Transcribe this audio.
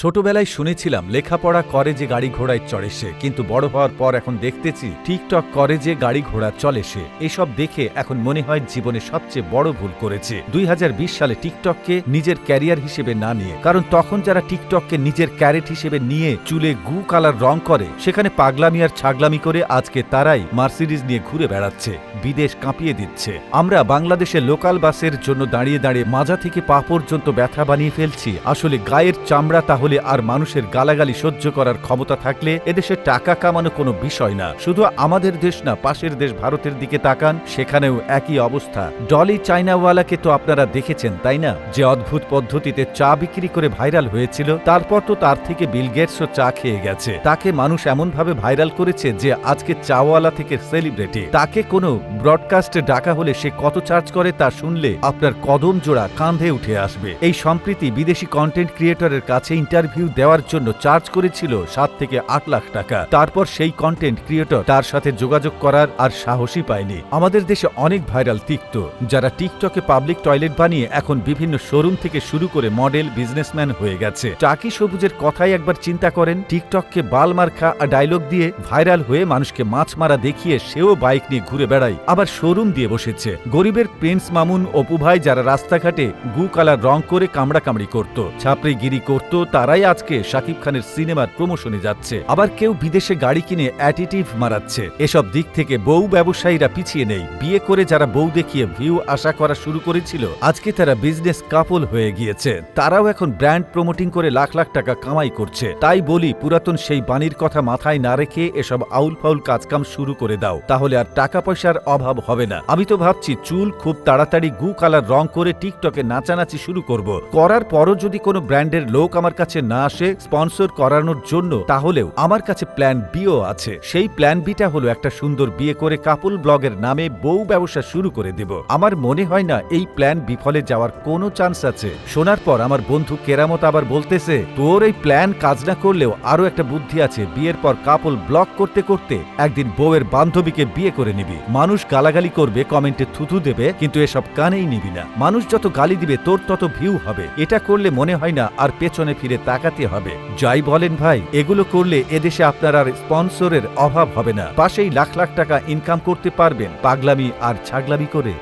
ছোটবেলায় শুনেছিলাম, লেখাপড়া করে যে গাড়ি ঘোড়ায় চড়ে সে, কিন্তু বড় হওয়ার পর এখন দেখতেছি টিকটক করে যে গাড়ি ঘোড়া চলে সে। এসব দেখে এখন মনে হয় জীবনে সবচেয়ে বড় ভুল করেছে। দুই হাজার বিশ সালে টিকটককে নিজের ক্যারিয়ার হিসেবে না নিয়ে, কারণ তখন যারা টিকটককে নিজের ক্যারেট হিসেবে নিয়ে চুলে গু কালার রং করে, সেখানে পাগলামি আর ছাগলামি করে আজকে তারাই মার্সিডিজ নিয়ে ঘুরে বেড়াচ্ছে, বিদেশ কাঁপিয়ে দিচ্ছে। আমরা বাংলাদেশে লোকাল বাসের জন্য দাঁড়িয়ে দাঁড়িয়ে মাজা থেকে পা পর্যন্ত ব্যথা বানিয়ে ফেলছি। আসলে গায়ের চামড়া তাহলে আর মানুষের গালাগালি সহ্য করার ক্ষমতা থাকলে এদেশে টাকা কামানো কোনো বিষয় না। শুধু আমাদের দেশ না, পাশের দেশ ভারতের দিকে তাকান, সেখানেও একই অবস্থা। ডলি চাইনাওয়ালাকে তো আপনারা দেখেছেন, তাই না? যে অদ্ভুত পদ্ধতিতে চা বিক্রি করে ভাইরাল হয়েছিল, তারপর তো তার থেকে বিল গেটসও চা খেয়ে গেছে। তাকে মানুষ এমনভাবে ভাইরাল করেছে যে আজকে চাওয়ালা থেকে সেলিব্রিটি। তাকে কোনো ব্রডকাস্টে ডাকা হলে সে কত চার্জ করে তা শুনলে আপনার কদম জোড়া কাঁধে উঠে আসবে। এই সম্প্রীতি বিদেশি কন্টেন্ট ক্রিয়েটরের কাছে ইন্টারভিউ দেওয়ার জন্য চার্জ করেছিল সাত থেকে আট লাখ টাকা। তারপর সেই কন্টেন্ট ক্রিয়েটর তার সাথে যোগাযোগ করার আর সাহসী পায়নি। আমাদের দেশে অনেক ভাইরাল তিক্ত, যারা টিকটকে পাবলিক টয়লেট বানিয়ে এখন বিভিন্ন শোরুম থেকে শুরু করে মডেল বিজনেসম্যান হয়ে গেছে। টাকি সবুজের কথাই একবার চিন্তা করেন টিকটককে বাল মার্খা আর ডায়লগ দিয়ে ভাইরাল হয়ে মানুষকে মাছ মারা দেখিয়ে সেও বাইক নিয়ে ঘুরে বেড়ায়, আবার শোরুম দিয়ে বসেছে। গরিবের প্রিন্স মামুন, অপু ভাই যারা রাস্তাঘাটে গু কালার রং করে কামড়া কামড়ি করত, ছাপড়িগিরি করত তারাই আজকে শাকিব খানের সিনেমার প্রমোশনে যাচ্ছে। আবার কেউ বিদেশে গাড়ি কিনে অ্যাটিটিভ মারাচ্ছে। এসব দিক থেকে বউ ব্যবসায়ীরা পিছিয়ে নেই। বিয়ে করে যারা বউ দেখিয়ে ভিউ আশা করা শুরু করেছিল, আজকে তারা বিজনেস কাপল হয়ে গিয়েছে। তারাও এখন ব্র্যান্ড প্রমোটিং করে লাখ লাখ টাকা কামাই করছে। তাই বলি, পুরাতন সেই বাণীর কথা মাথায় না রেখে এসব আউল ফাউল কাজকাম শুরু করে দাও। তাহলে আর টাকা পয়সার অভাব হবে না। আমি তো ভাবছি, চুল খুব তাড়াতাড়ি গু কালার রং করে টিকটকে নাচানাচি শুরু করব। করার পরও যদি কোনো ব্র্যান্ডের লোক আমার কাছে না আসে স্পন্সর করানোর জন্য, তাহলেও আমার কাছে প্ল্যান বিও আছে। সেই প্ল্যান বিটা হলো একটা সুন্দর বিয়ে করে কাপুল ব্লগের নামে বউ ব্যবসা শুরু করে দেব। আমার মনে হয় না এই প্ল্যান বিফলে যাওয়ার কোনো চান্স আছে। শোনার পর আমার বন্ধু কেরামত আবার বলতেছে, তোর এই প্ল্যান কাজ না করলেও আরও একটা বুদ্ধি আছে বিয়ের পর কাপল ব্লগ করতে করতে একদিন বউয়ের বান্ধবীকে বিয়ে করে নিবি। মানুষ গালাগালি করবে, কমেন্টে থুথু দেবে, কিন্তু এসব কানেই নিবি না। মানুষ যত গালি দিবে, তোর তত ভিউ হবে। এটা করলে মনে হয় না আর পেছনে ফিরে তাকাতে হবে। যাই বলেন ভাই, এগুলো করলে এদেশে আপনার আর স্পন্সরের অভাব হবে না। পাশেই লাখ লাখ টাকা ইনকাম করতে পারবেন, পাগলামি আর ছাগলামি করে।